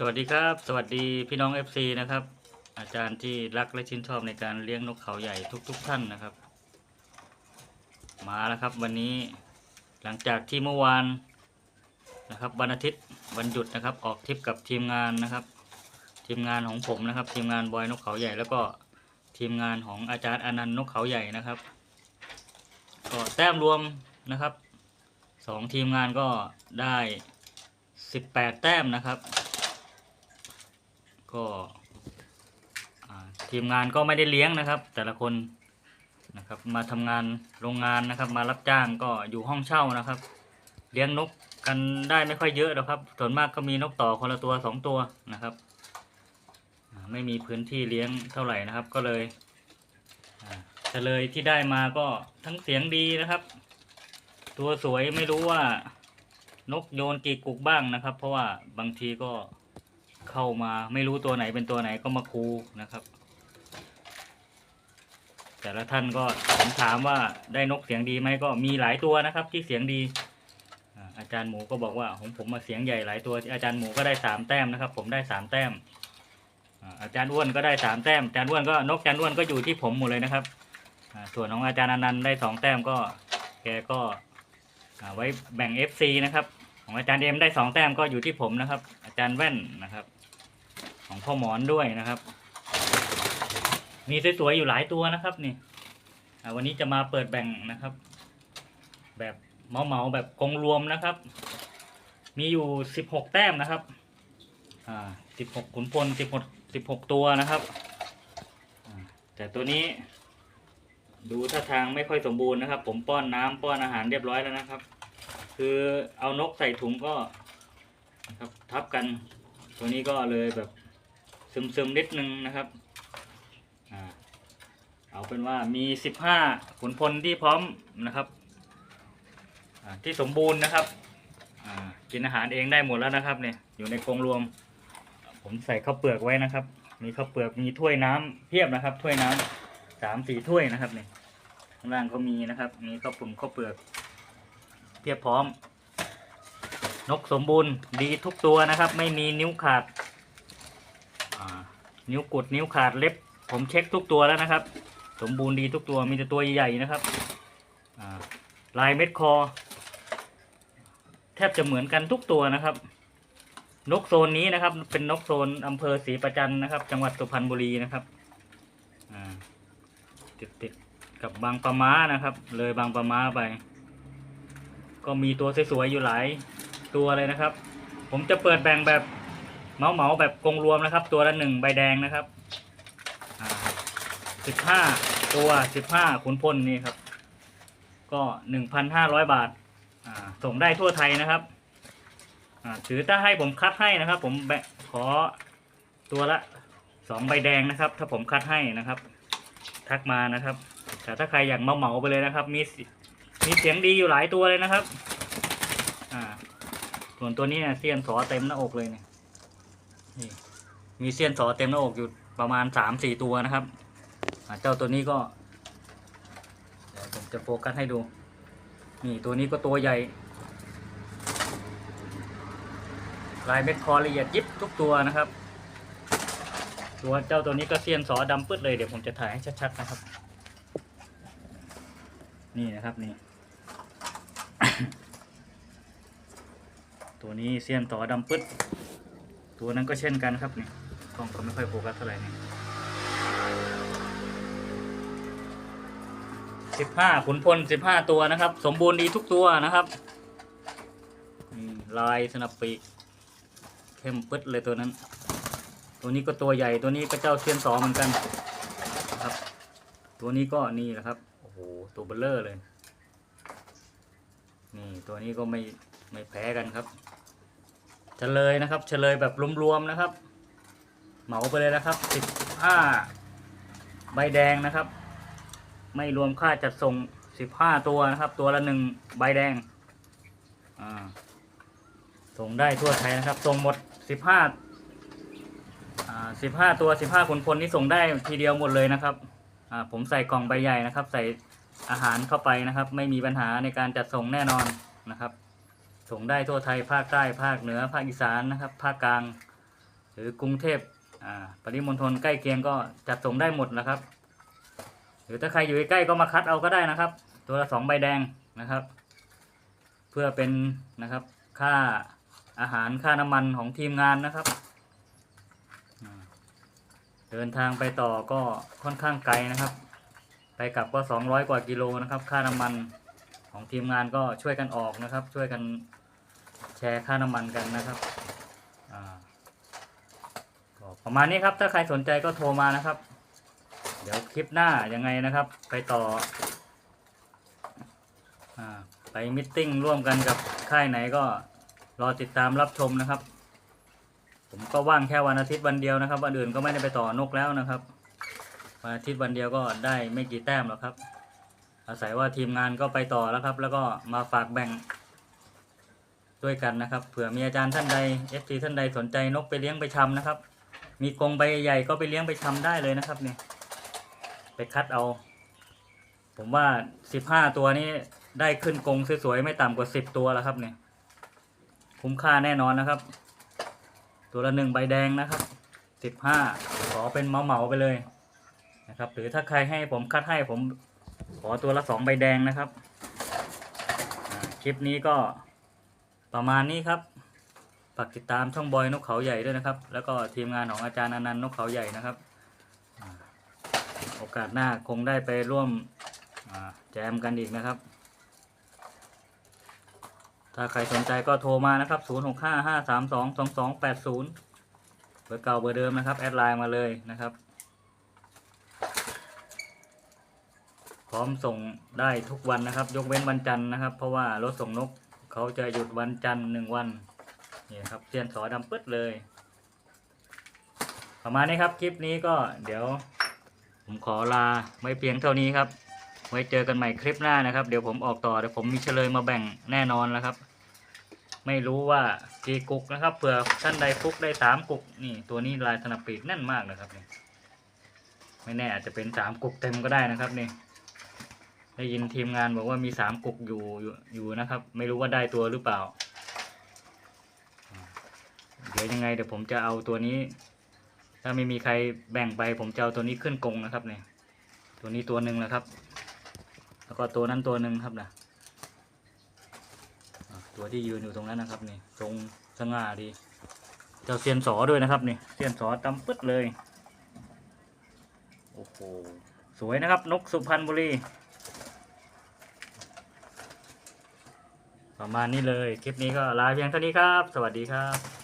สวัสดีครับ สวัสดีพี่น้อง FC นะครับ อาจารย์ที่รักและชื่นชอบในการเลี้ยงนกเขาใหญ่ทุกๆท่านนะครับ มาแล้วครับวันนี้หลังจากที่เมื่อวานนะครับวันอาทิตย์วันหยุดนะครับ ออกทริปกับทีมงานนะครับ ทีมงานของผมนะครับ ทีมงานบอยนกเขาใหญ่ แล้วก็ทีมงานของอาจารย์อนันต์นกเขาใหญ่นะครับก็แต้มรวมนะครับสองทีมงานก็ได้ 18 แต้มนะครับ ก็ทีมงานก็ไม่ได้เลี้ยงนะครับ แต่ละคนนะครับมาทำงานโรงงานนะครับ มารับจ้างก็อยู่ห้องเช่านะครับ เลี้ยงนกกันได้ไม่ค่อยเยอะหรอกครับ ส่วนมากก็มีนกต่อคนละตัวสองตัวนะครับไม่มีพื้นที่เลี้ยงเท่าไหร่นะครับ ก็เลยอ่เฉลยที่ได้มาก็ทั้งเสียงดีนะครับ ตัวสวยไม่รู้ว่านกโยนกี่กุกบ้างนะครับ เพราะว่าบางทีก็ เข้ามาไม่รู้ตัวไหนเป็นตัวไหนก็มาคูนะครับ แต่ละท่านก็ผมถามว่าได้นกเสียงดีไหมก็มีหลายตัวนะครับ ที่เสียงดี อาจารย์หมูก็บอกว่าของผมมาเสียงใหญ่หลายตัว อาจารย์หมูก็ได้สามแต้มนะครับ ผมได้สามแต้มอาจารย์อ้วนก็ได้สามแต้มอาจารย์อ้วนก็นกอาจารย์อ้วนก็อยู่ที่ผมหมดเลยนะครับส่วนของอาจารย์อนันต์ได้สองแต้มก็แกก็ไว้แบ่ง FC นะครับ ของอาจารย์เอ็มได้สองแต้มก็อยู่ที่ผมนะครับ จารย์แว่นนะครับ ของพ่อหมอนด้วยนะครับ มีสวยๆอยู่หลายตัวนะครับนี่วันนี้จะมาเปิดแบ่งนะครับ แบบเหมาแบบกองรวมนะครับ มีอยู่สิบหกแต้มนะครับ อ่าสิบหกขุนพลสิบหกสิบหกตัวนะครับ แต่ตัวนี้ ดูท่าทางไม่ค่อยสมบูรณ์นะครับ ผมป้อนน้ำป้อนอาหารเรียบร้อยแล้วนะครับ คือเอานกใส่ถุงก็ ครับทับกัน ตัวนี้ก็เลยแบบซึมๆนิดนึงนะครับอเอาเป็นว่ามีสิบห้าขุนพลที่พร้อมนะครับที่สมบูรณ์นะครับกินอาหารเองได้หมดแล้วนะครับเนี่ยอยู่ในกรงรวม ผมใส่ข้าวเปลือกไว้นะครับ มีข้าวเปลือกมีถ้วยน้ำเพียบนะครับ ถ้วยน้ำสามสี่ถ้วยนะครับเนี่ยข้างล่างก็มีนะครับ มีข้าวปุ่มข้าวเปลือกเพียบพร้อม นกสมบูรณ์ดีทุกตัวนะครับ ไม่มีนิ้วขาด นิ้วกุดนิ้วขาดเล็บ ผมเช็คทุกตัวแล้วนะครับ สมบูรณ์ดีทุกตัวมีแต่ตัวใหญ่ๆนะครับลายเม็ดคอ แทบจะเหมือนกันทุกตัวนะครับ นกโซนนี้นะครับ เป็นนกโซนอำเภอศรีประจันนะครับ จังหวัดสุพรรณบุรีนะครับติดติดๆกับบางปะม้านะครับ เลยบางปะม้าไป ก็มีตัวสวยๆอยู่หลาย ตัวเลยนะครับ ผมจะเปิดแบ่งแบบเหมาแบบกงรวมนะครับ ตัวละหนึ่งใบแดงนะครับสิบห้าตัวสิบห้าขุนพลนี่ครับ ก็หนึ่งพันห้าร้อยบาทส่งได้ทั่วไทยนะครับถือถ้าให้ผมคัดให้นะครับ ผมแบขอตัวละสองใบแดงนะครับ ถ้าผมคัดให้นะครับ ทักมานะครับแต่ถ้าใครอยากเหมาไปเลยนะครับ มีมีเสียงดีอยู่หลายตัวเลยนะครับ ส่วนตัวนี้เนี่ยเสี้ยนสอเต็มหน้าอกเลยเนี่ยนี่มีเสี้ยนสอเต็มหน้าอกอยู่ประมาณสามสี่ตัวนะครับเจ้าตัวนี้ก็เดี๋ยวผมจะโฟกัสให้ดู นี่ตัวนี้ก็ตัวใหญ่ ลายเม็ดคอละเอียดยิบทุกตัวนะครับ ตัวเจ้าตัวนี้ก็เสี้ยนสอดำปึ๊ดเลยเดี๋ยวผมจะถ่ายให้ชัดๆนะครับ นี่นะครับนี่ ตัวนี้เสี้ยนต่อดำปึ๊ด ตัวนั้นก็เช่นกันครับนี่กล้องก็ไม่ค่อยโฟกัสเท่าไหร่นี่สิบห้าขุนพลสิบห้าตัวนะครับ สมบูรณ์ดีทุกตัวนะครับลายสนับปีกเข้มปึ๊ดเลยตัวนั้น ตัวนี้ก็ตัวใหญ่ตัวนี้ก็เจ้าเซียนสอเหมือนกันนะครับ ตัวนี้ก็นี่แหละครับโอ้โหตัวเบลเลอร์เลย นี่ตัวนี้ก็ไม่ไม่แพ้กันครับ เฉลยนะครับ เฉลยแบบรวมๆนะครับ เหมาไปเลยนะครับสิบห้าใบแดงนะครับ ไม่รวมค่าจัดส่งสิบห้าตัวนะครับ ตัวละหนึ่งใบแดงอ่าส่งได้ทั่วไทยนะครับส่งหมดสิบห้าสิบห้าตัวสิบห้าคนคนนี่ส่งได้ทีเดียวหมดเลยนะครับผมใส่กล่องใบใหญ่นะครับ ใส่อาหารเข้าไปนะครับ ไม่มีปัญหาในการจัดส่งแน่นอนนะครับ ส่งได้ทั่วไทยภาคใต้ภาคเหนือภาคอีสานนะครับ ภาคกลาง หรือกรุงเทพอ่าปริมณฑลใกล้เคียงก็จัดส่งได้หมดนะครับ หรือถ้าใครอยู่ใกล้ก็มาคัดเอาก็ได้นะครับ ตัวละสองใบแดงนะครับ เพื่อเป็นนะครับค่าอาหารค่าน้ำมันของทีมงานนะครับ เดินทางไปต่อก็ค่อนข้างไกลนะครับ ไปกลับก็สองร้อยกว่ากิโลนะครับ ค่าน้ำมันของทีมงานก็ช่วยกันออกนะครับ ช่วยกัน แชร์ค่าน้ำมันกันนะครับก็ประมาณนี้ครับ ถ้าใครสนใจก็โทรมานะครับ เดี๋ยวคลิปหน้ายังไงนะครับ ไปต่ออไปมิทติ้งร่วมกันกับค่ายไหนก็รอติดตามรับชมนะครับ ผมก็ว่างแค่วันอาทิตย์วันเดียวนะครับ วันอื่นก็ไม่ได้ไปต่อนกแล้วนะครับ วันอาทิตย์วันเดียวก็ได้ไม่กี่แต้มหรอกครับ อาศัยว่าทีมงานก็ไปต่อแล้วครับ แล้วก็มาฝากแบ่ง ด้วยกันนะครับ เผื่อมีอาจารย์ท่านใดเอฟซีท่านใดสนใจนกไปเลี้ยงไปชำนะครับ มีกรงใบใหญ่ก็ไปเลี้ยงไปชำได้เลยนะครับนี่ไปคัดเอา ผมว่าสิบห้าตัวนี้ได้ขึ้นกรงสวยๆไม่ต่ำกว่าสิบตัวแล้วครับเนี่ยคุ้มค่าแน่นอนนะครับ ตัวละหนึ่งใบแดงนะครับสิบห้าขอเป็นเหมาไปเลยนะครับ หรือถ้าใครให้ผมคัดให้ผมขอตัวละสองใบแดงนะครับคลิปนี้ก็ ประมาณนี้ครับฝากติดตามช่องบอยนกเขาใหญ่ด้วยนะครับ แล้วก็ทีมงานของอาจารย์อนันต์นกเขาใหญ่นะครับ โอกาสหน้าคงได้ไปร่วมแจมกันอีกนะครับ ถ้าใครสนใจก็โทรมานะครับ 0 6 5 5 3 2 2 2 8 0 เบอร์เก่าเบอร์เดิมนะครับ แอดไลน์มาเลยนะครับ พร้อมส่งได้ทุกวันนะครับ ยกเว้นวันจันทร์นะครับ เพราะว่ารถส่งนก เขาจะหยุดวันจันทร์หนึ่งวันนี่ครับเซียนสอดำปึ๊ดเลย ประมาณนี้ครับ คลิปนี้ก็เดี๋ยว ผมขอลาไว้เพียงเท่านี้ครับ ไว้เจอกันใหม่คลิปหน้านะครับ เดี๋ยวผมออกต่อเดี๋ยวผมมีเฉลยมาแบ่งแน่นอนแล้วครับ ไม่รู้ว่ากี่กุกนะครับเผื่อท่านใดกุกได้สามกุกนี่ ตัวนี้ลายธนปีกแน่นมากนะครับนี่ไม่แน่อาจจะเป็นสามกุกเต็มก็ได้นะครับนี่ ได้ยินทีมงานบอกว่ามีสามกุกอยู่อยู่อยู่นะครับ ไม่รู้ว่าได้ตัวหรือเปล่า เดี๋ยวยังไงเดี๋ยวผมจะเอาตัวนี้ ถ้าไม่มีใครแบ่งไป ผมจะเอาตัวนี้ขึ้นกงนะครับเนี่ย ตัวนี้ตัวหนึ่งแล้วครับ แล้วก็ตัวนั้นตัวหนึ่งครับนะตัวที่ยืนอยู่ตรงนั้นนะครับนี่ตรงสง่าดีเจ้าเซียนสอด้วยนะครับนี่เซียนสอตำปึ๊ดเลย โอ้โห สวยนะครับ นกสุพรรณบุรี ประมาณนี้เลย คลิปนี้ก็ลาเพียงเท่านี้ครับ สวัสดีครับ